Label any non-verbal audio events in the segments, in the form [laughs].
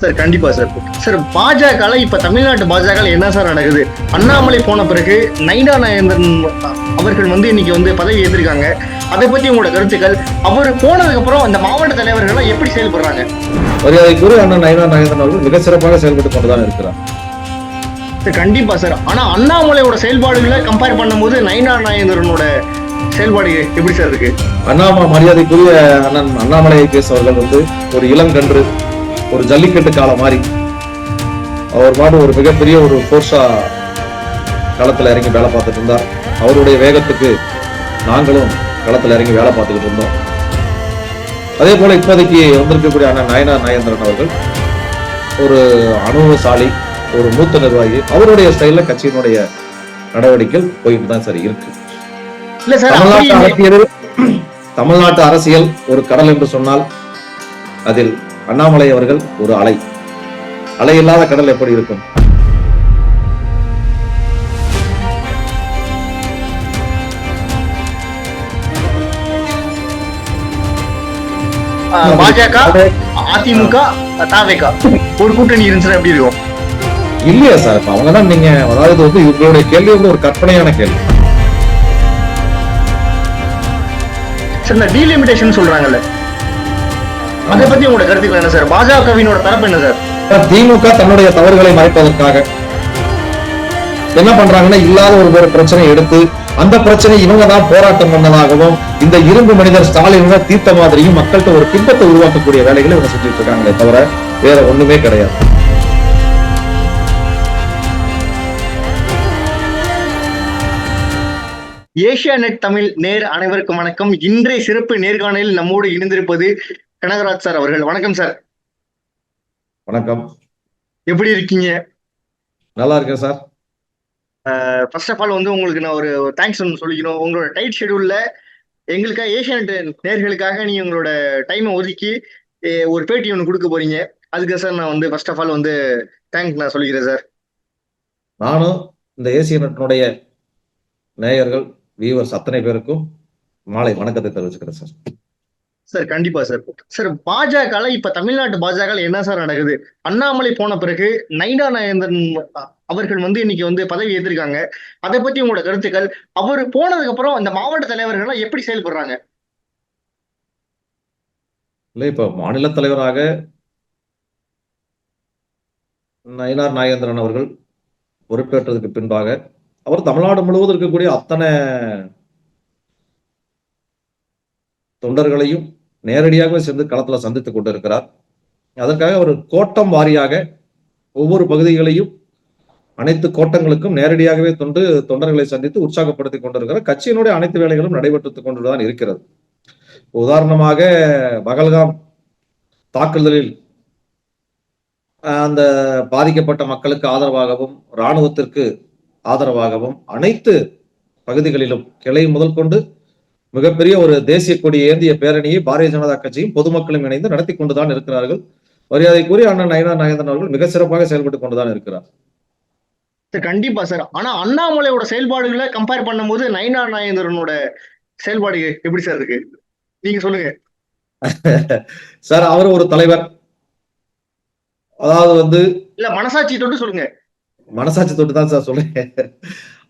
Sir கண்டிப்பா sir. Sir பாஜக இப்ப தமிழ்நாட்டு பாஜக என்ன சார் நடக்குது? அண்ணாமலை போன பிறகு நைனா நாயந்திரன் அவர்கள் வந்து இன்னைக்கு வந்து பதவி ஏற்றிருக்காங்க அதை பத்தி உங்களோட கருத்துக்கள்? அவர் போனதுக்கு அப்புறம் அந்த மாவட்ட தலைவர்கள் எப்படி செயல்படுறாங்க? மரியாதைக்குரிய அண்ணன் நயனா நாயந்தன் அவர்கள் மிக சிறப்பாக செயல்பட்டு கொண்டுதான் இருக்கிறார். சார் கண்டிப்பா சார். ஆனா அண்ணாமலையோட செயல்பாடுகளை கம்பேர் பண்ணும்போது நைனா நாயந்திரனோட செயல்பாடு எப்படி சார் இருக்கு? அண்ணாம மரியாதைக்குரிய அண்ணன் அண்ணாமலை ஐபிஎஸ் அவர்கள் வந்து ஒரு இளங்கன்று ஒரு ஜல்லிக்கட்டு காலம் மாதிரி அவர் பாட்டு ஒரு மிகப்பெரிய ஒரு ஃபோர்ஸா களத்துல இறங்கி வேலை பார்த்துட்டு இருந்தார். அவருடைய வேகத்துக்கு நாங்களும் களத்துல இறங்கி வேலை பார்த்துக்கிட்டு இருந்தோம். அதே போல இப்போதைக்கு வந்திருக்கக்கூடிய அண்ணன் நயனா நாயந்திரன் அவர்கள் ஒரு அனுபவசாலி ஒரு மூத்த நிர்வாகி. அவருடைய ஸ்டைல்ல கட்சியினுடைய நடவடிக்கைகள் போயிட்டு தான் சரி இருக்கு. தமிழ்நாட்டு அரசியல் தமிழ்நாட்டு அரசியல் ஒரு கடல் என்று சொன்னால் அதில் அண்ணாமலை அவர்கள் ஒரு அலை. அலை இல்லாத கடல் எப்படி இருக்கும்? பாஜக அதிமுக தாவேகா. ஒரு கூட்டணி இருந்துச்சுன்னா எப்படி இருக்கும்? இல்லையா சார் இப்ப அவங்க தான் நீங்க அதாவது வந்து இவங்களுடைய கேள்வி வந்து ஒரு கற்பனையான கேள்வி. சார் இந்த டீலிமிட்டேஷன் சொல்றாங்கல்ல. அதை பத்தி உங்களோட கருத்துக்கள் என்ன சார்? பாஜகவினோட தரப்பு என்ன சார்? திமுக தன்னுடைய தவறுகளை மறைப்பதற்காக. என்ன பண்றாங்கன்னா இல்லாத ஒரு ஒரு பிரச்சனையை எடுத்து அந்த பிரச்சனை இவங்க தான் போராட்டம் பண்ணதாகவும் இந்த இரும்பு மனிதர் ஸ்டாலின் தான் தீர்த்த மாதிரியும் மக்கள்கிட்ட ஒரு பிம்பத்தை உருவாக்கக்கூடிய வேலைகளை இவங்க செஞ்சுட்டு இருக்காங்களே தவிர வேற ஒண்ணுமே கிடையாது. ஏஷியா நெட் தமிழ் நேர் அனைவருக்கும் வணக்கம். இன்றைய சிறப்பு நேர்காணலில் நம்மோடு இணைந்திருப்பது கனகராஜ் சார் அவர்கள். வணக்கம் சார். வணக்கம். எப்படி இருக்கீங்க? நல்லா இருக்கேன் சார். ஃபர்ஸ்ட் ஆஃப் ஆல் வந்து உங்களுக்கு நான் ஒரு தேங்க்ஸ் ஒன்று சொல்லிக்கணும். உங்களோட டைட் ஷெடியூல்ல எங்களுக்காக ஏஷியா நெட் நேர்களுக்காக நீங்க உங்களோட டைமை ஒதுக்கி ஒரு பேட்டி ஒன்று கொடுக்க போறீங்க. அதுக்கு சார் நான் வந்து ஃபர்ஸ்ட் ஆஃப் ஆல் வந்து தேங்க்ஸ் நான் சொல்லிக்கிறேன் சார். நானும் இந்த ஏசிய நட்டினுடைய நேயர்கள் வியூவர்ஸ் அத்தனை பேருக்கும் மாலை வணக்கத்தை தெரிவிச்சுக்கிறேன் சார். சார் கண்டிப்பா சார். சார் பாஜக இப்ப தமிழ்நாட்டு பாஜக என்ன சார் நடக்குது? அண்ணாமலை போன பிறகு நைனா நயந்தன் அவர்கள் வந்து இன்னைக்கு வந்து பதவி ஏற்றிருக்காங்க அதை பத்தி உங்களோட கருத்துக்கள்? அவர் போனதுக்கு அப்புறம் அந்த மாவட்ட தலைவர்கள் எல்லாம் எப்படி செயல்படுறாங்க? இல்லை இப்போ மாநில தலைவராக நயினார் நாகேந்திரன் அவர்கள் பொறுப்பேற்றதுக்கு பின்பாக அவர் தமிழ்நாடு முழுவதும் இருக்கக்கூடிய அத்தனை தொண்டர்களையும் நேரடியாகவே சேர்ந்து களத்துல சந்தித்துக் கொண்டிருக்கிறார். அதற்காக அவர் கோட்டம் வாரியாக ஒவ்வொரு பகுதிகளையும் அனைத்து கோட்டங்களுக்கும் நேரடியாகவே தொண்டு தொண்டர்களை சந்தித்து உற்சாகப்படுத்தி கொண்டிருக்கிறார். கட்சியினுடைய அனைத்து வேலைகளும் நடைபெற்றுக் கொண்டுதான் இருக்கிறது. உதாரணமாக பகல்காம் தாக்குதலில் அந்த பாதிக்கப்பட்ட மக்களுக்கு ஆதரவாகவும் இராணுவத்திற்கு ஆதரவாகவும் அனைத்து பகுதிகளிலும் கிளை முதல் கொண்டு மிகப்பெரிய ஒரு தேசிய கொடி ஏந்திய பேரணியை பாரதிய ஜனதா கட்சியும் பொதுமக்களும் இணைந்து நடத்தி கொண்டுதான் இருக்கிறார்கள். மரியாதைக்குரிய அண்ணன் நயனா நாயந்தன் அவர்கள் மிக சிறப்பாக செயல்பட்டு கொண்டுதான் இருக்கிறார். சார் கண்டிப்பா சார். ஆனா அண்ணாமலையோட செயல்பாடுகளை கம்பேர் பண்ணும்போது நைனா நாயந்திரனோட செயல்பாடு எப்படி சார் இருக்கு? நீங்க சொல்லுங்க. [laughs] சார் அவர் ஒரு தலைவர். அதாவது வந்து இல்ல மனசாட்சி தொட்டு சொல்லுங்க. மனசாட்சி தொட்டு தான் சார் சொல்றேன்.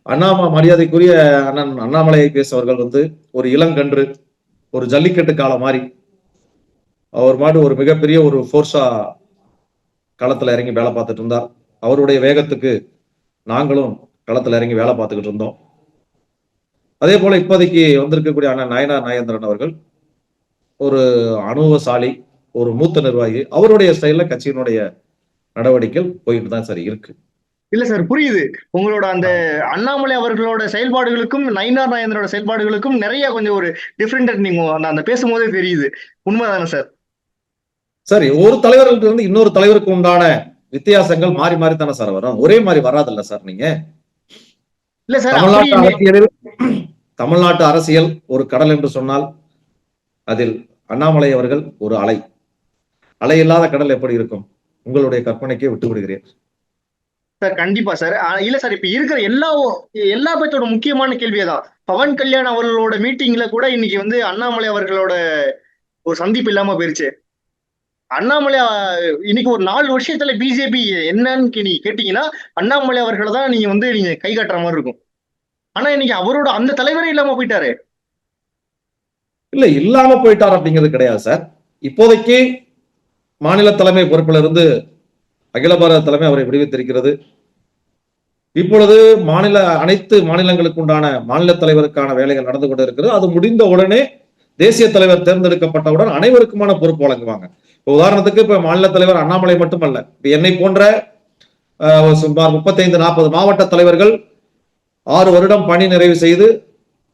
அண்ணாமா மரியாதைக்குரிய அண்ணன் அண்ணாமலை ஐபிஎஸ் அவர்கள் வந்து ஒரு இளங்கன்று ஒரு ஜல்லிக்கட்டு காலம் மாதிரி அவர் மாட்டு ஒரு மிகப்பெரிய ஒரு ஃபோர்ஸா களத்துல இறங்கி வேலை பார்த்துட்டு இருந்தார். அவருடைய வேகத்துக்கு நாங்களும் களத்துல இறங்கி வேலை பார்த்துக்கிட்டு இருந்தோம். அதே போல இப்போதைக்கு வந்திருக்கக்கூடிய அண்ணன் நயனா நாயந்திரன் அவர்கள் ஒரு அனுபவசாலி ஒரு மூத்த நிர்வாகி அவருடைய ஸ்டைலில் கட்சியினுடைய நடவடிக்கைகள் போயிட்டு தான் சரி இருக்கு. இல்ல சார் புரியுது. உங்களோட அந்த அண்ணாமலை அவர்களோட செயல்பாடுகளுக்கும் நைனா நாயந்திரோட செயல்பாடுகளுக்கும் நிறைய கொஞ்சம் ஒரு டிஃப்ரெண்ட் நீங்க அந்த- பேசும்போதே தெரியுது. உண்மைதானே சார் சரி ஒரு தலைவர்களுக்கு இருந்து இன்னொரு தலைவருக்கு உண்டான வித்தியாசங்கள் மாறி மாறி தானே சார் வரும். ஒரே மாதிரி வராதுல்ல சார் நீங்க. இல்ல சார் தமிழ்நாட்டு அரசியலில் தமிழ்நாட்டு அரசியல் ஒரு கடல் என்று சொன்னால் அதில் அண்ணாமலை அவர்கள் ஒரு அலை. அலை இல்லாத கடல் எப்படி இருக்கும்? உங்களுடைய கற்பனைக்கே விட்டு விடுகிறேன் சார் கண்டிப்பா சார். இல்ல சார் இப்ப இருக்கிற எல்லா எல்லா பேர்த்தோட முக்கியமான கேள்வியே தான் பவன் கல்யாண் அவர்களோட மீட்டிங்ல கூட இன்னைக்கு வந்து அண்ணாமலை அவர்களோட ஒரு சந்திப்பு இல்லாம போயிருச்சு. அண்ணாமலை இன்னைக்கு ஒரு நாலு வருஷத்துல பிஜேபி என்னன்னு நீங்க கேட்டீங்கன்னா அண்ணாமலை அவர்களை தான் நீங்க வந்து நீங்க கை காட்டுற மாதிரி இருக்கும். ஆனா இன்னைக்கு அவரோட அந்த தலைவரே இல்லாம போயிட்டாரு. இல்ல இல்லாம போயிட்டார் அப்படிங்கிறது கிடையாது சார். இப்போதைக்கு மாநில தலைமை பொறுப்பில் இருந்து அகில பாரத தலைமை அவரை விடுவித்திருக்கிறது. இப்பொழுது மாநில அனைத்து மாநிலங்களுக்கு உண்டான மாநில தலைவருக்கான வேலைகள் நடந்து கொண்டு இருக்கிறது அது முடிந்த உடனே தேசிய தலைவர் தேர்ந்தெடுக்கப்பட்டவுடன் அனைவருக்குமான பொறுப்பு வழங்குவாங்க. இப்போ உதாரணத்துக்கு இப்ப மாநில தலைவர் அண்ணாமலை மட்டுமல்ல. இப்ப என்னை போன்ற சுமார் முப்பத்தைந்து நாற்பது மாவட்ட தலைவர்கள் ஆறு வருடம் பணி நிறைவு செய்து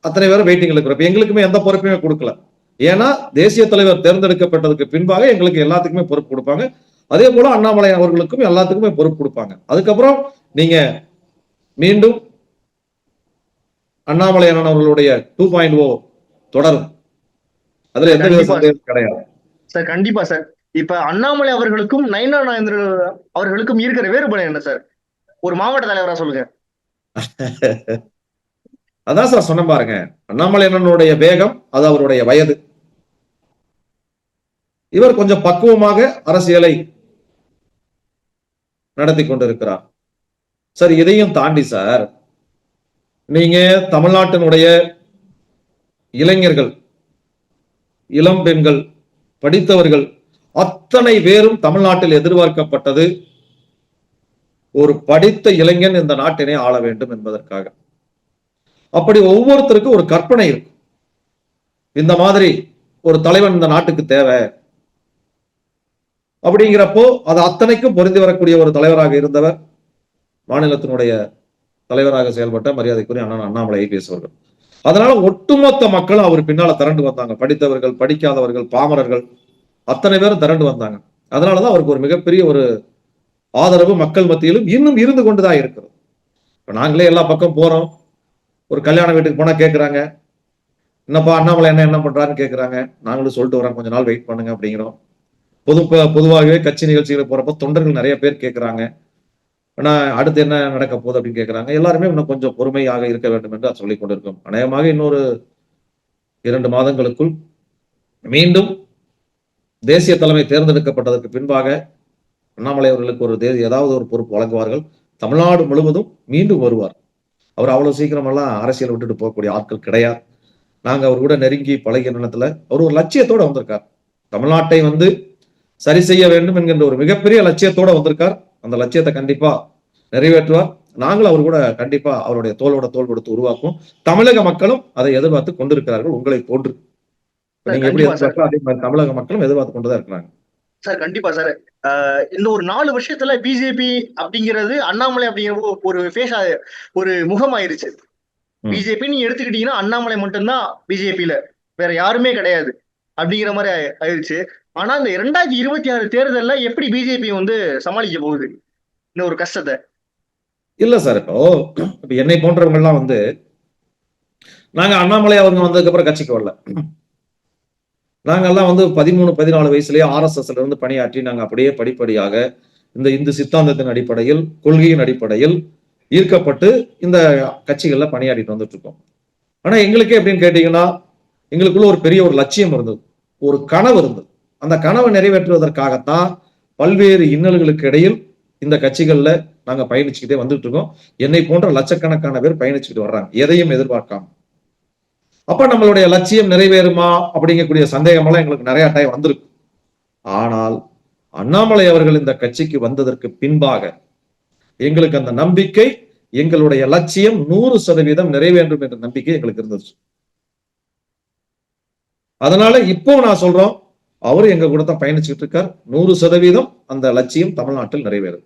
அத்தனை பேரும் வெயிட்டிங்ல இருக்கிறோம். இப்ப எங்களுக்குமே எந்த பொறுப்பையுமே கொடுக்கல. ஏன்னா தேசிய தலைவர் தேர்ந்தெடுக்கப்பட்டதுக்கு பின்பாக எங்களுக்கு எல்லாத்துக்குமே பொறுப்பு கொடுப்பாங்க. அதே போல அண்ணாமலை அவர்களுக்கும் எல்லாத்துக்குமே பொறுப்பு கொடுப்பாங்க. அதுக்கப்புறம் நீங்க மீண்டும் அண்ணாமலை அண்ணன் அவர்களுடைய டூ பாயிண்ட் ஓ தொடரும். அதுல எந்த. சந்தேகம் கிடையாது. சார் கண்டிப்பா சார். இப்ப அண்ணாமலை அவர்களுக்கும் நயனா நாயந்திர அவர்களுக்கும் இருக்கிற வேறுபாடு என்ன சார்? ஒரு மாவட்ட தலைவரா சொல்லுங்க. [laughs] அதான் சார் சொன்ன பாருங்க. அண்ணாமலை அண்ணனுடைய வேகம் அது அவருடைய வயது. இவர் கொஞ்சம் பக்குவமாக அரசியலை நடத்தி கொண்டிருக்கிறார். சார் இதையும் தாண்டி சார் நீங்க தமிழ்நாட்டினுடைய இளைஞர்கள் இளம் பெண்கள் படித்தவர்கள் அத்தனை பேரும் தமிழ்நாட்டில் எதிர்பார்க்கப்பட்டது ஒரு படித்த இளைஞன் இந்த நாட்டினை ஆள வேண்டும் என்பதற்காக. அப்படி ஒவ்வொருத்தருக்கும் ஒரு கற்பனை இருக்கும். இந்த மாதிரி ஒரு தலைவன் இந்த நாட்டுக்கு தேவை. அப்படிங்கிறப்போ அது அத்தனைக்கும் பொருந்தி வரக்கூடிய ஒரு தலைவராக இருந்தவர் மாநிலத்தினுடைய தலைவராக செயல்பட்ட மரியாதைக்குரிய அண்ணன் அண்ணாமலை ஐபிஎஸ் அவர்கள் அதனால ஒட்டுமொத்த மக்களும் அவர் பின்னால திரண்டு வந்தாங்க. படித்தவர்கள் படிக்காதவர்கள் பாமரர்கள் அத்தனை பேரும் திரண்டு வந்தாங்க. அதனாலதான் அவருக்கு ஒரு மிகப்பெரிய ஒரு ஆதரவு மக்கள் மத்தியிலும் இன்னும் இருந்து கொண்டுதான் இருக்கிறது. இப்ப நாங்களே எல்லா பக்கம் போறோம். ஒரு கல்யாண வீட்டுக்கு போனா கேட்குறாங்க என்னப்பா அண்ணாமலை என்ன என்ன பண்றாருன்னு கேக்குறாங்க. நாங்களும் சொல்லிட்டு வரோம். கொஞ்ச நாள் வெயிட் பண்ணுங்க அப்படிங்கிறோம். பொது பொதுவாகவே கட்சி நிகழ்ச்சிகளுக்கு போறப்ப தொண்டர்கள் நிறைய பேர் கேட்குறாங்க ஆனா அடுத்து என்ன நடக்க போகுது அப்படின்னு கேட்குறாங்க எல்லாருமே இன்னும் கொஞ்சம் பொறுமையாக இருக்க வேண்டும் என்று சொல்லிக் கொண்டிருக்கோம். அநேகமாக இன்னொரு இரண்டு மாதங்களுக்குள் மீண்டும் தேசிய தலைமை தேர்ந்தெடுக்கப்பட்டதற்கு பின்பாக அண்ணாமலை அவர்களுக்கு ஒரு தே ஏதாவது ஒரு பொறுப்பு வழங்குவார்கள். தமிழ்நாடு முழுவதும் மீண்டும் வருவார். அவர் அவ்வளவு சீக்கிரமெல்லாம் அரசியல் விட்டுட்டு போகக்கூடிய ஆட்கள் கிடையாது. நாங்கள் அவர் கூட நெருங்கி பழகிய நேரத்துல அவர் ஒரு லட்சியத்தோட வந்திருக்கார். தமிழ்நாட்டை வந்து சரி செய்ய வேண்டும் என்கின்ற ஒரு மிகப்பெரிய லட்சியத்தோட வந்திருக்கார். அந்த லட்சியத்தை கண்டிப்பா நிறைவேற்றுவார். நாங்களும் அவர் கூட கண்டிப்பா அவருடைய தோளோட தோல் கொடுத்து உருவாக்கும் தமிழக மக்களும் அதை எதிர்பார்த்து கொண்டிருக்கிறார்கள். உங்களை போன்று. நீங்க எப்படி அதே மாதிரி தமிழக மக்களும் எதிர்பார்த்து கொண்டுதான் இருக்கிறாங்க. சார் கண்டிப்பா சார். இந்த ஒரு நாலு வருஷத்துல பிஜேபி அப்படிங்கிறது அண்ணாமலை அப்படிங்கிற ஒரு- ஃபேஸ் ஒரு முகம் ஆயிருச்சு. பிஜேபி நீங்க எடுத்துக்கிட்டீங்கன்னா அண்ணாமலை மட்டும்தான் பிஜேபியில வேற யாருமே கிடையாது. அப்படிங்கிற மாதிரி ஆயி- ஆயிருச்சு. ஆனா இந்த இரண்டாயிரத்தி இருபத்தி ஆறு தேர்தல்ல எப்படி பிஜேபி வந்து சமாளிக்க போகுது? இந்த ஒரு கஷ்டத்தை. இல்ல சார் இப்போ இப்ப என்னை போன்றவங்க எல்லாம் வந்து நாங்க அண்ணாமலை அவங்க வந்ததுக்கு அப்புறம் கட்சிக்கு வரல. நாங்கெல்லாம் வந்து பதிமூணு பதினாலு வயசுலயே ஆர்எஸ்எஸ்ல இருந்து பணியாற்றி நாங்க அப்படியே படிப்படியாக இந்த இந்து சித்தாந்தத்தின் அடிப்படையில் கொள்கையின் அடிப்படையில் ஈர்க்கப்பட்டு இந்த கட்சிகள்ல பணியாற்றிட்டு வந்துட்டு இருக்கோம் ஆனா எங்களுக்கே எப்படின்னு கேட்டீங்கன்னா எங்களுக்குள்ள ஒரு பெரிய ஒரு லட்சியம் இருந்தது. ஒரு கனவு இருந்தது. அந்த கனவை நிறைவேற்றுவதற்காகத்தான் பல்வேறு இன்னல்களுக்கு இடையில் இந்த கட்சிகள்ல நாங்க பயணிச்சுக்கிட்டே வந்துட்டு இருக்கோம். என்னை போன்ற லட்சக்கணக்கான பேர் பயணிச்சுக்கிட்டு வர்றாங்க. எதையும் எதிர்பார்க்காம. அப்ப நம்மளுடைய லட்சியம் நிறைவேறுமா அப்படிங்கக்கூடிய சந்தேகம் எல்லாம் எங்களுக்கு நிறைய டைம் வந்திருக்கு ஆனால் அண்ணாமலை அவர்கள் இந்த கட்சிக்கு வந்ததற்கு பின்பாக எங்களுக்கு அந்த நம்பிக்கை எங்களுடைய லட்சியம் நூறு சதவீதம் நிறைவேறும் என்ற நம்பிக்கை எங்களுக்கு இருந்துச்சு. அதனால இப்போ நான் சொல்றோம் அவரு எங்க கூட தான் பயணிச்சுட்டு இருக்கார். நூறு சதவீதம் அந்த லட்சியம் தமிழ்நாட்டில் நிறைவேறும்.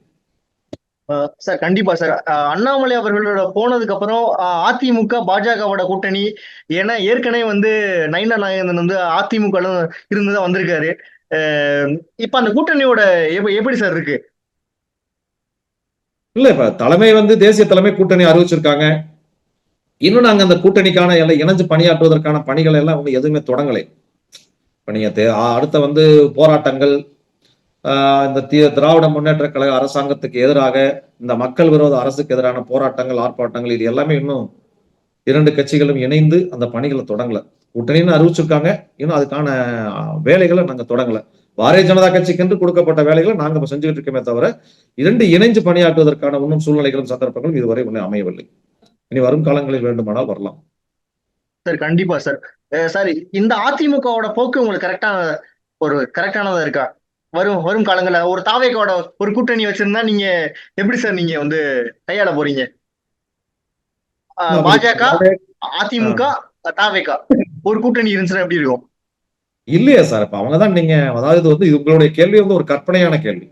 சார் கண்டிப்பா சார். அண்ணாமலை அவர்களோட போனதுக்கு அப்புறம் அதிமுக பாஜகவோட கூட்டணி ஏன்னா ஏற்கனவே வந்து நைனா நாகேந்திரன் வந்து அதிமுக இருந்துதான் வந்திருக்காரு. இப்ப அந்த கூட்டணியோட எப்ப- எப்படி சார் இருக்கு? இல்ல இப்ப தலைமை வந்து தேசிய தலைமை கூட்டணி அறிவிச்சிருக்காங்க. இன்னும் நாங்க அந்த கூட்டணிக்கான எல்லாம் இணைஞ்சு பணியாற்றுவதற்கான பணிகள் எல்லாம் எதுவுமே தொடங்கலை. பணியத்தை. ஆ, அடுத்த வந்து போராட்டங்கள். ஆஹ் இந்த தி- திராவிட முன்னேற்ற கழக அரசாங்கத்துக்கு எதிராக இந்த மக்கள் விரோத அரசுக்கு எதிரான போராட்டங்கள் ஆர்ப்பாட்டங்கள் இது எல்லாமே இன்னும் இரண்டு கட்சிகளும் இணைந்து அந்த பணிகளை தொடங்கல. கூட்டணின்னு அறிவிச்சிருக்காங்க. இன்னும் அதுக்கான வேலைகளை நாங்க தொடங்கல. பாரதிய ஜனதா கட்சிக்கென்று கொடுக்கப்பட்ட வேலைகளை நாங்க இப்ப இருக்கோமே தவிர இரண்டு இணைஞ்சு பணியாற்றுவதற்கான இன்னும் சூழ்நிலைகளும் சந்தர்ப்பங்களும் இதுவரை ஒன்றும் அமையவில்லை. இனி வரும் காலங்களில் வேண்டுமானால் வரலாம். சார் கண்டிப்பா சார். சார் இந்த அதிமுகவோட போக்கு உங்களுக்கு கரெக்டா ஒரு கரெக்டானதா இருக்கா? வரும் வரும் காலங்கள்ல ஒரு தாவேக்கோட ஒரு கூட்டணி வச்சிருந்தா நீங்க எப்படி சார் நீங்க வந்து கையாள போறீங்க? பாஜக அதிமுக தாவேக்கா ஒரு கூட்டணி இருந்துச்சுன்னா எப்படி இருக்கும்? இல்லையா சார் இப்ப அவங்க தான் நீங்க அதாவது வந்து உங்களுடைய கேள்வி வந்து ஒரு கற்பனையான கேள்வி.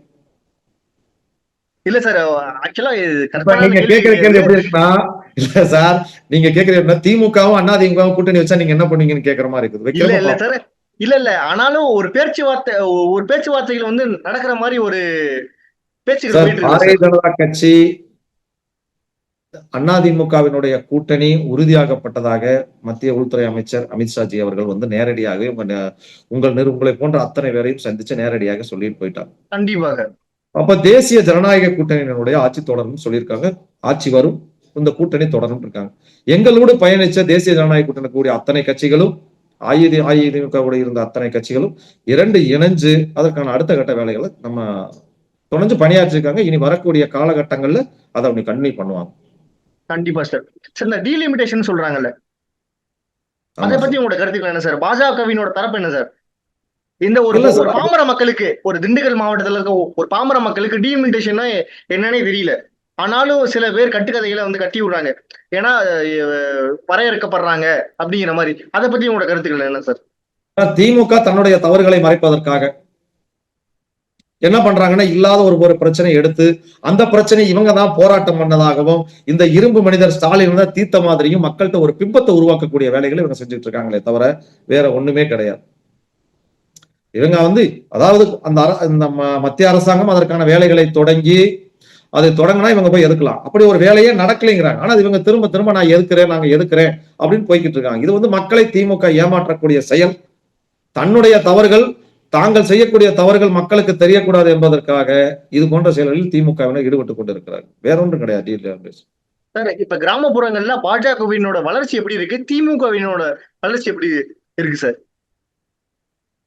இல்ல சார் ஆக்சுவலா நீங்க கேட்கிற கேள்வி எப்படி இருக்குன்னா இல்ல சார் நீங்க கேட்கிற எப்படின்னா திமுகவும் அண்ணா திமுகவும் கூட்டணி வச்சா நீங்க என்ன பண்ணுவீங்கன்னு கேட்கற மாதிரி இருக்குது. இல்ல இல்ல சார். இல்ல இல்ல. ஆனாலும் ஒரு பேச்சுவார்த்தை ஒரு பேச்சுவார்த்தைகள் வந்து நடக்கிற மாதிரி ஒரு இருக்கு பாரதிய ஜனதா கட்சி அதிமுகவினுடைய கூட்டணி உறுதியாகப்பட்டதாக மத்திய உள்துறை அமைச்சர் அமித்ஷாஜி அவர்கள் வந்து நேரடியாக உங்கள் நிறு உங்களை போன்ற அத்தனை பேரையும் சந்திச்சு நேரடியாக சொல்லிட்டு போயிட்டாங்க கண்டிப்பாக அப்ப தேசிய ஜனநாயக கூட்டணியினுடைய ஆட்சி தொடரும் சொல்லியிருக்காங்க. ஆட்சி வரும். இந்த கூட்டணி தொடரும் இருக்காங்க. எங்களோடு பயணிச்ச தேசிய ஜனநாயக கூட்டணி கூடிய அத்தனை கட்சிகளும் அஇதி அஇதிமுக இருந்த அத்தனை கட்சிகளும் இரண்டு இணைஞ்சு அதற்கான அடுத்த கட்ட வேலைகளை நம்ம தொடர்ந்து பணியாற்றிருக்காங்க. இனி வரக்கூடிய காலகட்டங்கள்ல அதை அப்படி கண்டினியூ பண்ணுவாங்க. கண்டிப்பா சார் சார் இந்த டீலிமிட்டேஷன் சொல்றாங்கல்ல. அதை. பத்தி உங்களோட கருத்துக்கள் என்ன சார் பாஜகவினோட தரப்பு என்ன சார் இந்த ஒரு பாமர மக்களுக்கு ஒரு திண்டுக்கல் மாவட்டத்துல இருக்க ஒரு பாமர மக்களுக்கு டீலிமிட்டேஷன் என்னன்னே தெரியல. ஆனாலும் சில பேர் கட்டுக்கதைகளை வந்து கட்டி விடுறாங்க. ஏன்னா வரையறுக்கப்படுறாங்க அப்படிங்கிற மாதிரி. அதை பத்தி உங்களோட கருத்துக்கள் என்ன சார் திமுக தன்னுடைய தவறுகளை மறைப்பதற்காக என்ன பண்றாங்கன்னா இல்லாத ஒரு ஒரு பிரச்சனை எடுத்து அந்த பிரச்சனை இவங்க தான் போராட்டம் பண்ணதாகவும் இந்த இரும்பு மனிதர் ஸ்டாலின் தான் தீர்த்த மாதிரியும் மக்கள்கிட்ட ஒரு பிம்பத்தை உருவாக்கக்கூடிய வேலைகளை இவங்க செஞ்சுட்டு இருக்காங்களே தவிர வேற ஒண்ணுமே கிடையாது. இவங்க வந்து அதாவது அந்த இந்த ம- மத்திய அரசாங்கம் அதற்கான வேலைகளை தொடங்கி அது தொடங்கினா இவங்க போய் எதுக்கலாம். அப்படி ஒரு வேலையே நடக்கலைங்கிறாங்க. ஆனா இவங்க திரும்ப திரும்ப நான் எதுக்குறேன் நாங்க எதுக்குறேன் அப்படின்னு போய்கிட்டு இருக்காங்க. இது வந்து மக்களை திமுக ஏமாற்றக்கூடிய செயல். தன்னுடைய தவறுகள் தாங்கள் செய்யக்கூடிய தவறுகள் மக்களுக்கு தெரியக்கூடாது என்பதற்காக இது போன்ற செயல்களில் திமுகவினர் ஈடுபட்டு கொண்டிருக்கிறார்கள் வேற ஒன்றும் கிடையாது. சார் இப்ப கிராமப்புறங்கள்ல பாஜகவினோட வளர்ச்சி எப்படி இருக்கு? திமுகவினோட வளர்ச்சி எப்படி இருக்கு சார்?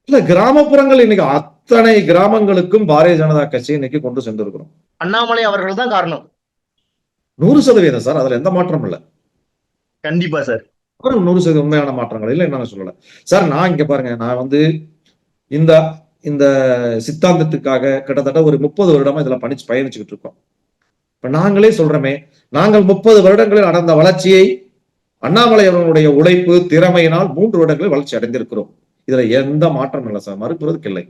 இல்ல கிராமப்புறங்கள் இன்னைக்கு அத்தனை கிராமங்களுக்கும் பாரதிய ஜனதா கட்சி இன்னைக்கு கொண்டு சென்றிருக்கிறோம். அண்ணாமலை அவர்கள் தான் காரணம். நூறு சதவீதம் சார் அதுல எந்த மாற்றமும் இல்ல. கண்டிப்பா சார். நூறு சதவீதம் உண்மையான மாற்றங்கள் இல்லை நான் சொல்லல. சார் நான் இங்க பாருங்க நான் வந்து இந்த இந்த சித்தாந்தத்துக்காக கிட்டத்தட்ட ஒரு முப்பது வருடமா இதுல பணிச்சு பயணிச்சுக்கிட்டு இருக்கோம். இப்ப நாங்களே சொல்றோமே நாங்கள் முப்பது வருடங்களில் அடைந்த வளர்ச்சியை அண்ணாமலை அவர்களுடைய உழைப்பு திறமையினால் மூன்று வருடங்களில் வளர்ச்சி அடைந்திருக்கிறோம். இதுல எந்த மாற்றம் இல்லை சார். மறுக்கிறதுக்கு இல்லை.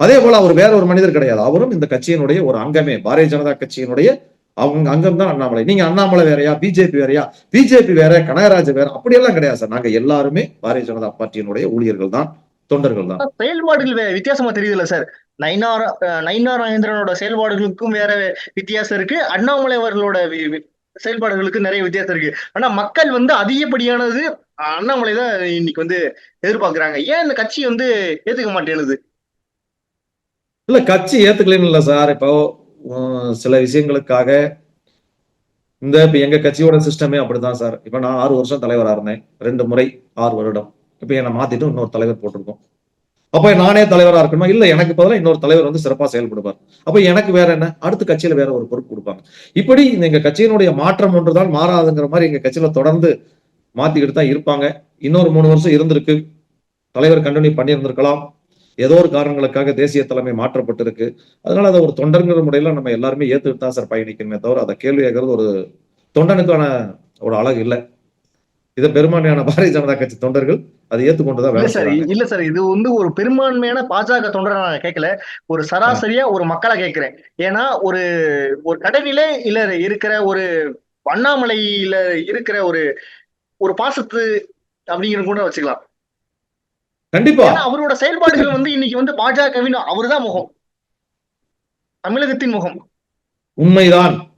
அதே போல அவர் வேற ஒரு மனிதர் கிடையாது. அவரும் இந்த கட்சியினுடைய ஒரு அங்கமே பாரதிய ஜனதா கட்சியினுடைய அவங்க அங்கம் தான் அண்ணாமலை. நீங்க அண்ணாமலை வேறையா பிஜேபி வேறையா பிஜேபி வேற கனகராஜ் வேற அப்படியெல்லாம் கிடையாது சார். நாங்க எல்லாருமே பாரதிய ஜனதா பார்ட்டியினுடைய ஊழியர்கள் தான் தொண்டர்கள் தான். செயல்பாடுகள் வித்தியாசமா தெரியுதுல்ல சார். நயினார் அஹ் நயினார் செயல்பாடுகளுக்கும் வேற வித்தியாசம் இருக்கு. அண்ணாமலை அவர்களோட செயல்பாடுகளுக்கு நிறைய வித்தியாசம் இருக்கு. ஆனா மக்கள் வந்து அதிகப்படியானது அண்ணாமலை தான் இன்னைக்கு வந்து எதிர்பார்க்கிறாங்க. ஏன் இந்த கட்சி வந்து ஏத்துக்க மாட்டேங்குது? இல்ல கட்சி ஏத்துக்கலன்னு இல்ல சார். இப்போ சில விஷயங்களுக்காக இந்த இப்ப எங்க கட்சியோட சிஸ்டமே அப்படிதான் சார். இப்ப நான் ஆறு வருஷம் தலைவரா இருந்தேன். ரெண்டு முறை ஆறு வருடம். இப்ப என்னை மாத்திட்டு இன்னொரு தலைவர் போட்டிருக்கோம். அப்ப நானே தலைவரா இருக்கணுமா? இல்ல எனக்கு பதிலாக இன்னொரு தலைவர் வந்து சிறப்பா செயல்படுவார். அப்ப எனக்கு வேற என்ன? அடுத்த கட்சியில வேற ஒரு பொறுப்பு கொடுப்பாங்க. இப்படி இந்த எங்க கட்சியினுடைய மாற்றம் ஒன்றுதான் மாறாதுங்கிற மாதிரி எங்க கட்சியில தொடர்ந்து மாத்திக்கிட்டு தான் இருப்பாங்க. இன்னொரு மூணு வருஷம் இருந்திருக்கு. தலைவர் கண்டினியூ பண்ணியிருந்திருக்கலாம். ஏதோ ஒரு காரணங்களுக்காக தேசிய தலைமை மாற்றப்பட்டிருக்கு. அதனால அதை ஒரு தொண்டர்ங்கிற முறையில நம்ம எல்லாருமே ஏத்துக்கிட்டு தான் சார் பயணிக்கணுமே தவிர அதை கேள்வி கேட்கறது ஒரு தொண்டனுக்கான ஒரு அழகு இல்லை. இதை பெரும்பான்மையான பாரதிய ஜனதா கட்சி தொண்டர்கள் அதை ஏத்துக்கொண்டுதான் சார் இல்ல சார் இது வந்து ஒரு பெரும்பான்மையான பாஜக தொண்டரை நான் கேட்கல. ஒரு சராசரியா ஒரு மக்களா கேட்கிறேன். ஏன்னா ஒரு ஒரு கடைநிலை இல்ல இருக்கிற ஒரு அண்ணாமலையில இருக்கிற ஒரு ஒரு பாசத்து அப்படிங்கிற கூட வச்சுக்கலாம். கண்டிப்பா. அவரோட செயல்பாடுகள் வந்து இன்னைக்கு வந்து பாஜகவின் அவர்தான் முகம். தமிழகத்தின் முகம். உண்மைதான்.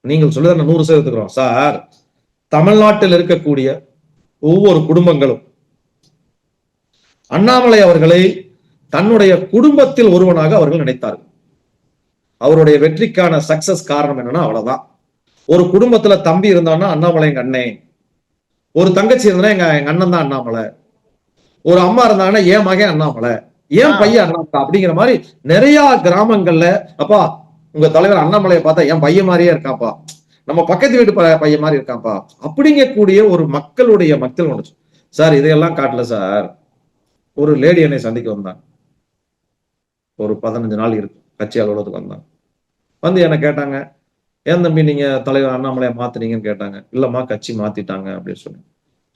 நீங்கள் சொல்லுறத நான் நூறு சதவீதத்துக்கிறோம் சார் தமிழ்நாட்டில் இருக்கக்கூடிய ஒவ்வொரு குடும்பங்களும் அண்ணாமலை அவர்களை தன்னுடைய குடும்பத்தில் ஒருவனாக அவர்கள் நினைத்தார்கள். அவருடைய வெற்றிக்கான சக்சஸ் காரணம் என்னன்னா அவ்வளவுதான். ஒரு குடும்பத்துல தம்பி இருந்தான்னா அண்ணாமலை எங்க அண்ணன் ஒரு தங்கச்சி இருந்தா எங்க எங்க அண்ணன் தான் அண்ணாமலை. ஒரு அம்மா இருந்தாங்கன்னா என் மகன் அண்ணாமலை. ஏன். பையன் அண்ணாமலை அப்படிங்கிற மாதிரி நிறைய கிராமங்கள்ல அப்பா உங்க தலைவர் அண்ணாமலையை பார்த்தா என் பையன் மாதிரியே இருக்காப்பா. நம்ம பக்கத்து வீட்டு ப- பையன் மாதிரி இருக்காப்பா. அப்படிங்கக்கூடிய ஒரு மக்களுடைய மக்கள் ஒன்று சார் இதையெல்லாம் காட்டல சார். ஒரு லேடி என்னை சந்திக்க வந்தாங்க ஒரு பதினஞ்சு நாள் இருக்கு. கட்சி அலுவலகத்துக்கு வந்தாங்க வந்து என்ன கேட்டாங்க ஏன் தம்பி நீங்க தலைவர் அண்ணாமலையை மாத்துனீங்கன்னு கேட்டாங்க. இல்லம்மா கட்சி மாத்திட்டாங்க அப்படின்னு சொன்னேன்.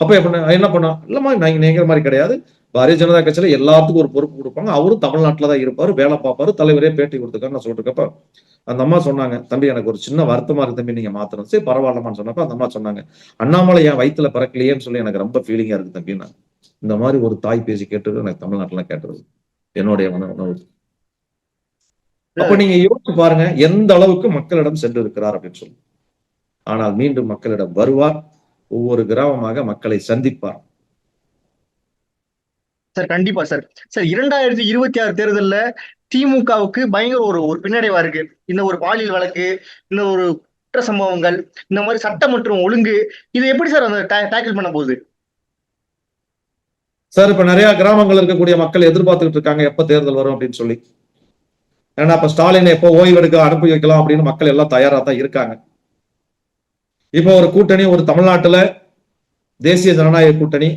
அப்ப எப்ப என்ன பண்ணா இல்லம்மா நீங்க நீங்கிற மாதிரி கிடையாது. பாரதிய ஜனதா கட்சியில எல்லாத்துக்கும் ஒரு பொறுப்பு கொடுப்பாங்க. அவரும் தமிழ்நாட்டுல தான் இருப்பாரு வேலை பார்ப்பாரு தலைவரே பேட்டி கொடுத்துருக்காரு நான் சொல்லிட்டு அந்த அம்மா சொன்னாங்க தம்பி எனக்கு ஒரு சின்ன வருத்தமா இருக்கு தம்பி நீங்க மாத்தணும். சரி பரவாயில்லமான்னு சொன்னப்ப அந்த அம்மா சொன்னாங்க அண்ணாமலை என் வயித்துல பிறக்கலையேன்னு சொல்லி எனக்கு ரொம்ப ஃபீலிங்கா இருக்கு தம்பி நான். இந்த மாதிரி ஒரு தாய் பேசி கேட்டது எனக்கு தமிழ்நாட்டுல கேட்டது. என்னுடைய மன உணவு அப்ப நீங்க யோசிச்சு பாருங்க எந்த அளவுக்கு மக்களிடம் சென்று இருக்கிறார் அப்படின்னு சொல்லி. ஆனால் மீண்டும் மக்களிடம் வருவார் ஒவ்வொரு கிராமமாக மக்களை சந்திப்பார். சார் கண்டிப்பா சார். சார் இரண்டாயிரத்தி இருபத்தி ஆறு தேர்தல்ல திமுகவுக்கு பயங்கர ஒரு ஒரு பின்னடைவா இருக்கு. இந்த ஒரு பாலியல் வழக்கு இந்த ஒரு குற்ற சம்பவங்கள் இந்த மாதிரி சட்டம் மற்றும் ஒழுங்கு இது எப்படி சார் அந்த டேக்கிள் பண்ண போகுது? சார் இப்ப நிறைய கிராமங்கள் இருக்கக்கூடிய மக்கள் எதிர்பார்த்துக்கிட்டு இருக்காங்க எப்ப தேர்தல் வரும் அப்படின்னு சொல்லி. ஏன்னா இப்ப ஸ்டாலினை எப்போ ஓய்வெடுக்க அனுப்பி வைக்கலாம் அப்படின்னு மக்கள் எல்லாம் தயாரா தான் இருக்காங்க. இப்போ ஒரு கூட்டணி ஒரு தமிழ்நாட்டுல தேசிய ஜனநாயக கூட்டணி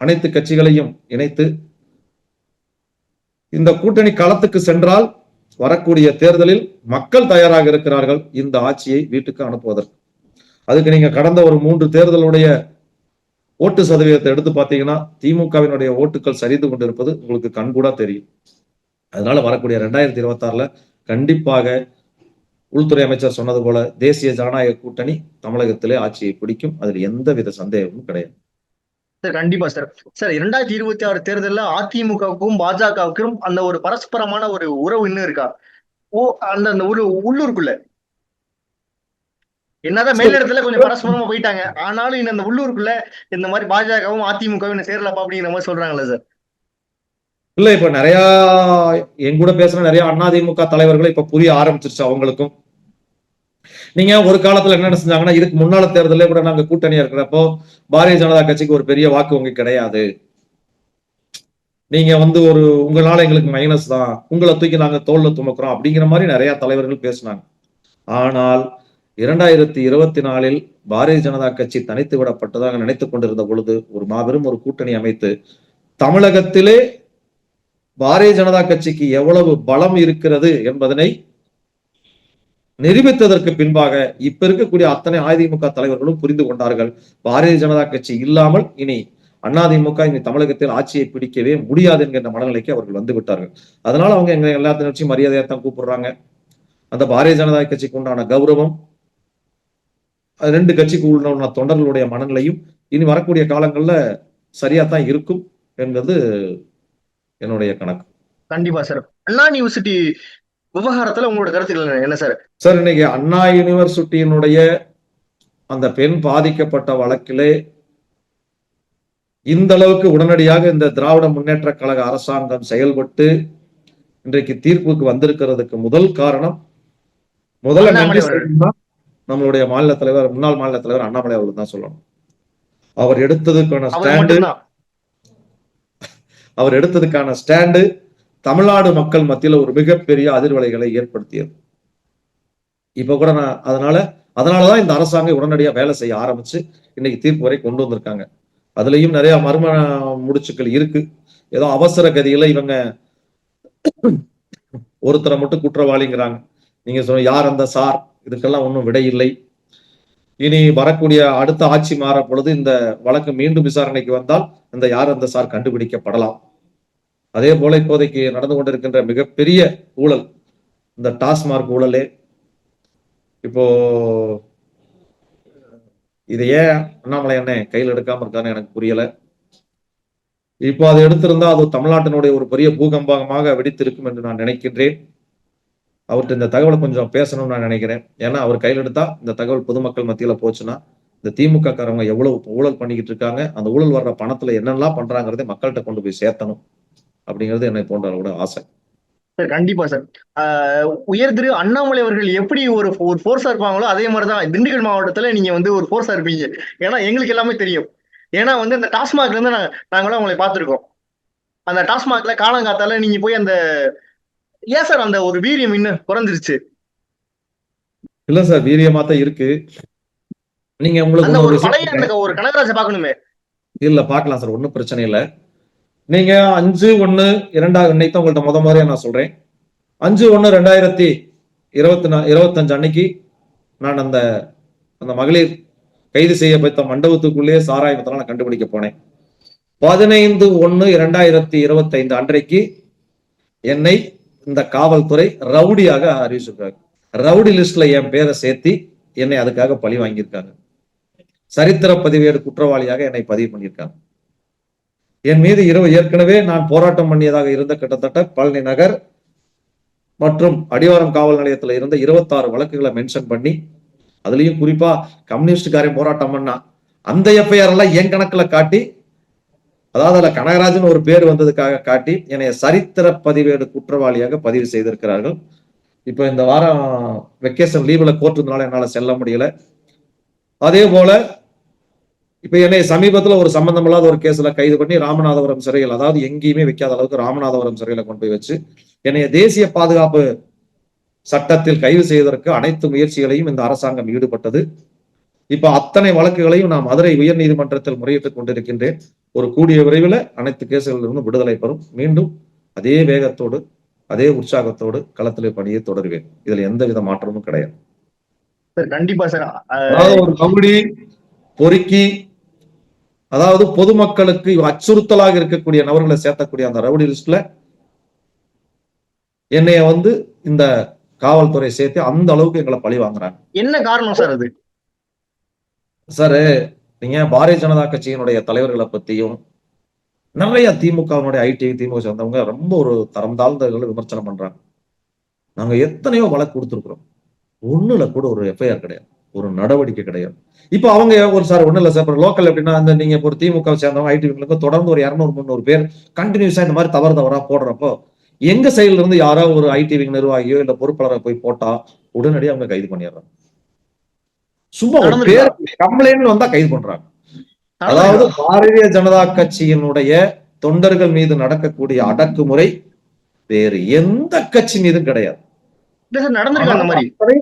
அனைத்து கட்சிகளையும் இணைத்து இந்த கூட்டணி களத்துக்கு சென்றால் வரக்கூடிய தேர்தலில் மக்கள் தயாராக இருக்கிறார்கள் இந்த ஆட்சியை வீட்டுக்கு அனுப்புவதற்கு. அதுக்கு நீங்க கடந்த ஒரு மூன்று தேர்தலுடைய ஓட்டு சதவீதத்தை எடுத்து பார்த்தீங்கன்னா திமுகவினுடைய ஓட்டுகள் சரிந்து கொண்டிருப்பது உங்களுக்கு கண்கூடா தெரியும். அதனால வரக்கூடிய ரெண்டாயிரத்தி இருபத்தி ஆறுல கண்டிப்பாக உள்துறை அமைச்சர் சொன்னது போல தேசிய ஜனநாயக கூட்டணி தமிழகத்திலே ஆட்சியை பிடிக்கும். அதில் எந்தவித சந்தேகமும் கிடையாது. சார் கண்டிப்பா சார். சார் இரண்டாயிரத்தி இருபத்தி ஆறு தேர்தலில் அதிமுகவுக்கும் பாஜகவுக்கும் அந்த ஒரு பரஸ்பரமான ஒரு உறவு இன்னும் இருக்கா? ஓ அந்த அந்த ஒரு உள்ளூருக்குள்ள. என்னதான் மேலிடத்துல கொஞ்சம் பரஸ்பரமா போயிட்டாங்க. ஆனாலும் இன்னும் அந்த உள்ளூருக்குள்ள இந்த மாதிரி பாஜகவும் அதிமுகவும் இன்னும் சேரலப்பா அப்படிங்கிற மாதிரி சொல்றாங்களே சார். இல்ல இப்ப நிறைய என் கூட பேசுற நிறைய அதிமுக தலைவர்கள் இப்ப புரிய ஆரம்பிச்சிருச்சு அவங்களுக்கும். நீங்க ஒரு காலத்துல என்ன செஞ்சாங்கன்னா இதுக்கு முன்னால தேர்தலே கூட நாங்க கூட்டணியா இருக்கிறப்போ பாரதிய ஜனதா கட்சிக்கு ஒரு பெரிய வாக்கு வங்கி கிடையாது. நீங்க வந்து ஒரு உங்களால எங்களுக்கு மைனஸ் தான் உங்களை தூக்கி நாங்க தோல்ல துமக்குறோம் அப்படிங்கிற மாதிரி நிறைய தலைவர்கள் பேசினாங்க. ஆனால் இரண்டாயிரத்தி இருபத்தி நாலில் பாரதிய ஜனதா கட்சி தனித்து விடப்பட்டதாக நினைத்துக் கொண்டிருந்த பொழுது ஒரு மாபெரும் ஒரு கூட்டணி அமைத்து தமிழகத்திலே பாரதிய ஜனதா கட்சிக்கு எவ்வளவு பலம் இருக்கிறது என்பதனை நிரூபித்ததற்கு பின்பாக இப்ப இருக்கக்கூடிய அத்தனை அதிமுக தலைவர்களும் புரிந்து கொண்டார்கள். பாரதிய ஜனதா கட்சி இல்லாமல் இனி அதிமுக இனி தமிழகத்தில் ஆட்சியை பிடிக்கவே முடியாது என்கின்ற மனநிலைக்கு அவர்கள் வந்து விட்டார்கள். அதனால அவங்க எங்க எல்லாத்தையும் வச்சு மரியாதையாத்தான் கூப்பிடுறாங்க. அந்த பாரதிய ஜனதா கட்சிக்கு உண்டான கௌரவம் ரெண்டு கட்சிக்கு உள்ள தொண்டர்களுடைய மனநிலையும் இனி வரக்கூடிய காலங்கள்ல சரியா தான் இருக்கும் என்பது என்னுடைய கணக்கு. கண்டிப்பா சார். அண்ணா யூனிவர்சிட்டி விவகாரத்துல உங்களோட கருத்துக்கள் என்ன சார்? சார் இன்னைக்கு அண்ணா யூனிவர்சிட்டியினுடைய அந்த பெண் பாதிக்கப்பட்ட வழக்கிலே இந்த அளவுக்கு உடனடியாக இந்த திராவிட முன்னேற்ற கழக அரசாங்கம் செயல்பட்டு இன்றைக்கு தீர்ப்புக்கு வந்திருக்கிறதுக்கு முதல் காரணம் முதல்ல நம்மளுடைய மாநில தலைவர் முன்னாள் மாநில தலைவர் அண்ணாமலை அவர்கள் தான் சொல்லணும். அவர் எடுத்ததுக்கான ஸ்டாண்டு அவர் எடுத்ததுக்கான ஸ்டாண்டு தமிழ்நாடு மக்கள் மத்தியில் ஒரு மிகப்பெரிய அதிர்வலைகளை ஏற்படுத்தியது. இப்போ கூட நான் அதனால அதனாலதான் இந்த அரசாங்கம் உடனடியாக வேலை செய்ய ஆரம்பிச்சு இன்னைக்கு தீர்ப்பு வரை கொண்டு வந்திருக்காங்க. அதுலயும் நிறைய மர்ம முடிச்சுக்கள் இருக்கு. ஏதோ அவசர கதியில இவங்க ஒருத்தரை மட்டும் குற்றவாளிங்கிறாங்க. நீங்க சொன்ன யார் அந்த சார்? இதுக்கெல்லாம் ஒன்றும் விடை இல்லை. இனி வரக்கூடிய அடுத்த ஆட்சி மாற பொழுது இந்த வழக்கு மீண்டும் விசாரணைக்கு வந்தால் இந்த யார் அந்த சார் கண்டுபிடிக்கப்படலாம். அதே போல இப்போதைக்கு நடந்து கொண்டிருக்கின்ற மிகப்பெரிய ஊழல் இந்த டாஸ்மார்க் ஊழலே. இப்போ இது ஏன் அண்ணாமலை அண்ணன் கையில் எடுக்காம இருக்கான்னு எனக்கு புரியல. இப்போ அதை எடுத்திருந்தா அது தமிழ்நாட்டினுடைய ஒரு பெரிய பூகம்பமாக வெடித்திருக்கும் என்று நான் நினைக்கின்றேன். அவர்கிட்ட இந்த தகவலை கொஞ்சம் பேசணும்னு நான் நினைக்கிறேன். ஏன்னா அவர் கையில் எடுத்தா இந்த தகவல் பொதுமக்கள் மத்தியில போச்சுன்னா இந்த திமுக காரவங்க எவ்வளவு ஊழல் பண்ணிக்கிட்டு இருக்காங்க அந்த ஊழல் வர்ற பணத்துல என்னெல்லாம் பண்றாங்கிறதை மக்கள்கிட்ட கொண்டு போய் சேர்த்தணும் அப்படிங்கிறது என்னை போன்றவரோட ஆசை. சார் கண்டிப்பா சார். ஆஹ் உயர் திரு அண்ணாமலை அவர்கள் எப்படி ஒரு ஒரு ஃபோர்ஸா இருப்பாங்களோ அதே மாதிரிதான் திண்டுக்கல் மாவட்டத்துல நீங்க வந்து ஒரு ஃபோர்ஸா இருப்பீங்க. ஏன்னா எங்களுக்கு எல்லாமே தெரியும். ஏன்னா வந்து அந்த டாஸ்மாக்ல இருந்து நாங்க நாங்களும் உங்களை பார்த்திருக்கோம். அந்த டாஸ்மாக்ல காலங்காத்தால நீங்க போய் அந்த ஏன் சார் அந்த ஒரு வீரியம் இன்னும் குறைஞ்சிருச்சு. இல்ல சார் வீரியமா தான் இருக்கு. நீங்க உங்களுக்கு ஒரு பழைய ஒரு கனகராஜ பாக்கணுமே இல்ல பார்க்கலாம் சார் ஒன்றும் பிரச்சனை இல்லை. நீங்க அஞ்சு ஒண்ணு இரண்டாவது இன்னைக்கு தான் உங்கள்ட்ட முத முறையா நான் சொல்றேன். அஞ்சு ஒண்ணு ரெண்டாயிரத்தி இருபத்தி நா இருபத்தஞ்சு அன்னைக்கு நான் அந்த அந்த மகளிர் கைது செய்யப்பட்ட மண்டபத்துக்குள்ளேயே சாராயத்தெல்லாம் நான் கண்டுபிடிக்க போனேன். பதினைந்து ஒண்ணு இரண்டாயிரத்தி இருபத்தைந்து அன்றைக்கு என்னை இந்த காவல்துறை ரவுடியாக அறிவிச்சிருக்காங்க ரவுடி லிஸ்ட்ல என் பேரை சேர்த்தி என்னை அதுக்காக பழி வாங்கியிருக்காங்க. சரித்திர பதிவேடு குற்றவாளியாக என்னை பதிவு பண்ணியிருக்காங்க. என் மீது இரவு ஏற்கனவே நான் போராட்டம் பண்ணியதாக இருந்த கிட்டத்தட்ட பழனி நகர் மற்றும் அடிவாரம் காவல் நிலையத்துல இருந்த இருபத்தாறு வழக்குகளை மென்ஷன் பண்ணி அதுலயும் குறிப்பா கம்யூனிஸ்டுக்காரன் போராட்டம் பண்ணா அந்த எஃப்ஐஆர் எல்லாம் என் கணக்குல காட்டி அதாவது அதில் கனகராஜன் ஒரு பேர் வந்ததுக்காக காட்டி என்னைய சரித்திர பதிவேடு குற்றவாளியாக பதிவு செய்திருக்கிறார்கள். இப்போ இந்த வாரம் வெக்கேஷன் லீவில் கோர்ட் இருந்தனால செல்ல முடியல. அதே போல இப்போ என்னை சமீபத்தில் ஒரு சம்பந்தமில்லாத ஒரு கேஸ்ல கைது பண்ணி ராமநாதபுரம் சிறையில் அதாவது எங்கேயுமே வைக்காத அளவுக்கு ராமநாதபுரம் சிறையில் கொண்டு போய் வச்சு என்னைய தேசிய பாதுகாப்பு சட்டத்தில் கைது செய்வதற்கு அனைத்து முயற்சிகளையும் இந்த அரசாங்கம் ஈடுபட்டது. இப்போ அத்தனை வழக்குகளையும் நான் மதுரை உயர் நீதிமன்றத்தில் முறையிட்டுக் கொண்டிருக்கின்றேன். ஒரு கூடிய விரைவில் அனைத்து கேசுகளிலிருந்து விடுதலை பெறும். மீண்டும் அதே வேகத்தோடு அதே உற்சாகத்தோடு களத்திலே பணியை தொடருவேன். இதுல எந்த வித மாற்றமும் கிடையாது. கண்டிப்பா சார். அதாவது ஒரு கபடி பொறுக்கி அதாவது பொதுமக்களுக்கு அச்சுறுத்தலாக இருக்கக்கூடிய நபர்களை சேர்த்தக்கூடிய அந்த ரவுடி லிஸ்ட்ல என்னைய வந்து இந்த காவல்துறை சேர்த்து அந்த அளவுக்கு எங்களை பழி வாங்குறாங்க. என்ன காரணம் சார் அது? சார் நீங்க பாரதிய ஜனதா கட்சியினுடைய தலைவர்களை பத்தியும் நிறைய திமுகவினுடைய ஐடி திமுக சேர்ந்தவங்க ரொம்ப ஒரு தரம் தாழ்ந்தவர்களை விமர்சனம் பண்றாங்க. நாங்க எத்தனையோ வழக்கு கொடுத்துருக்குறோம். ஒண்ணுல கூட ஒரு எஃப்ஐஆர் கிடையாது. ஒரு நடவடிக்கை கிடையாது. இப்போ அவங்க ஒரு சார் ஒண்ணு இல்ல சார். லோக்கல் எப்படின்னா அந்த நீங்க ஒரு திமுக சேர்ந்தவங்க ஐடி தொடர்ந்து ஒரு இரநூறு முந்நூறு பேர் கண்டினியூஸா இந்த மாதிரி தவறு தவறா போடுறப்போ எங்க சைடுல இருந்து யாரோ ஒரு ஐடி நிர்வாகியோ இல்ல பொறுப்பாளரை போய் போட்டா உடனடியாக அவங்க கைது பண்ணிடுறாங்க. சும்மா ஒரு பேர் கம்ப்ளைண்ட் வந்தா கைது பண்றாங்க. அதாவது பாரதிய ஜனதா கட்சியினுடைய தொண்டர்கள் மீது நடக்கக்கூடிய அடக்குமுறை வேறு எந்த கட்சி மீதும் கிடையாது.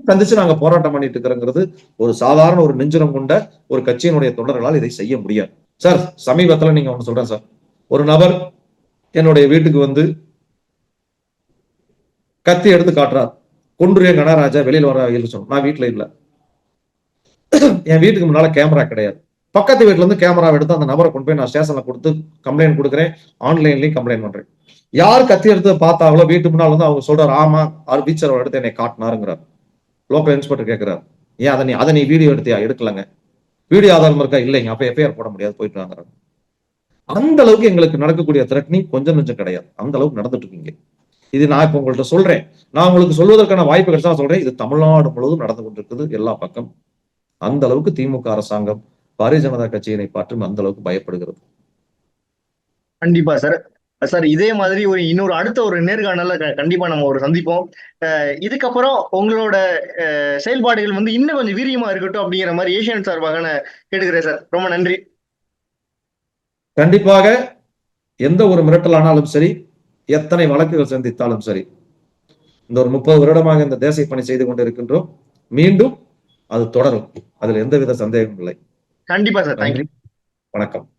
சந்திச்சு நாங்க போராட்டம் பண்ணிட்டு இருக்கிறோங்கிறது ஒரு சாதாரண ஒரு நெஞ்சுரம் கொண்ட ஒரு கட்சியினுடைய தொண்டர்களால் இதை செய்ய முடியாது. சார் சமீபத்துல நீங்க ஒண்ணு சொல்றேன் சார். ஒரு நபர் என்னுடைய வீட்டுக்கு வந்து கத்தி எடுத்து காட்டுறார். கொன்றுய கனராஜா வெளியில வர சொன்னோம். நான் வீட்டுல இல்ல. என் வீட்டுக்கு முன்னால கேமரா கிடையாது. பக்கத்து வீட்டுல இருந்து கேமரா எடுத்து அந்த நபரை கொண்டு போய் நான் ஸ்டேஷன்ல கொடுத்து கம்ப்ளைண்ட் கொடுக்குறேன். ஆன்லைன்லயும் கம்ப்ளைண்ட் பண்றேன். யார் கத்தி எடுத்து பார்த்தாங்களோ வீட்டு முன்னால வந்து அவங்க சொல்றாரு ஆமா அவர் பீச்சர் அவர் எடுத்து என்னை காட்டினாருங்கிறார். லோக்கல் இன்ஸ்பெக்டர் கேட்கிறார் ஏன் அதை நீ அதை நீ வீடியோ எடுத்தியா? எடுக்கலங்க. வீடியோ ஆதாரம் இருக்கா? இல்லைங்க. அப்ப எஃப்ஐஆர் போட முடியாது. போயிட்டு வாங்குறாங்க அந்த அளவுக்கு எங்களுக்கு நடக்கக்கூடிய த்ரெட்னிங் கொஞ்சம் கொஞ்சம் கிடையாது. அந்த அளவுக்கு நடந்துட்டு இருக்கீங்க. இது நான் இப்ப உங்கள்ட்ட சொல்றேன். நான் உங்களுக்கு சொல்வதற்கான வாய்ப்பு கிடைச்சா சொல்றேன். இது தமிழ்நாடு முழுவதும் நடந்து கொண்டிருக்குது. எல்லா பக்கம் அந்த அளவுக்கு திமுக அரசாங்கம் பாரதிய ஜனதா கட்சியினை பார்த்து அந்த அளவுக்கு பயப்படுகிறது. கண்டிப்பா சார். சார் இதே மாதிரி ஒரு இன்னொரு அடுத்த ஒரு நேர்காணல கண்டிப்பா நம்ம ஒரு சந்திப்போம். இதுக்கப்புறம் உங்களோட செயல்பாடுகள் வந்து இன்னும் கொஞ்சம் வீரியமா இருக்கட்டும் அப்படிங்கிற மாதிரி ஏசியன் சார்பாக நான் கேட்டுக்கிறேன் சார். ரொம்ப நன்றி. கண்டிப்பாக எந்த ஒரு மிரட்டலானாலும் சரி எத்தனை வழக்குகள் சந்தித்தாலும் சரி இந்த ஒரு முப்பது வருடமாக இந்த தேசிய பணி செய்து கொண்டிருக்கின்றோம். மீண்டும் அது தொடரும். அதில் எந்தவித சந்தேகமும் இல்லை. கண்டிப்பா சார். வணக்கம்.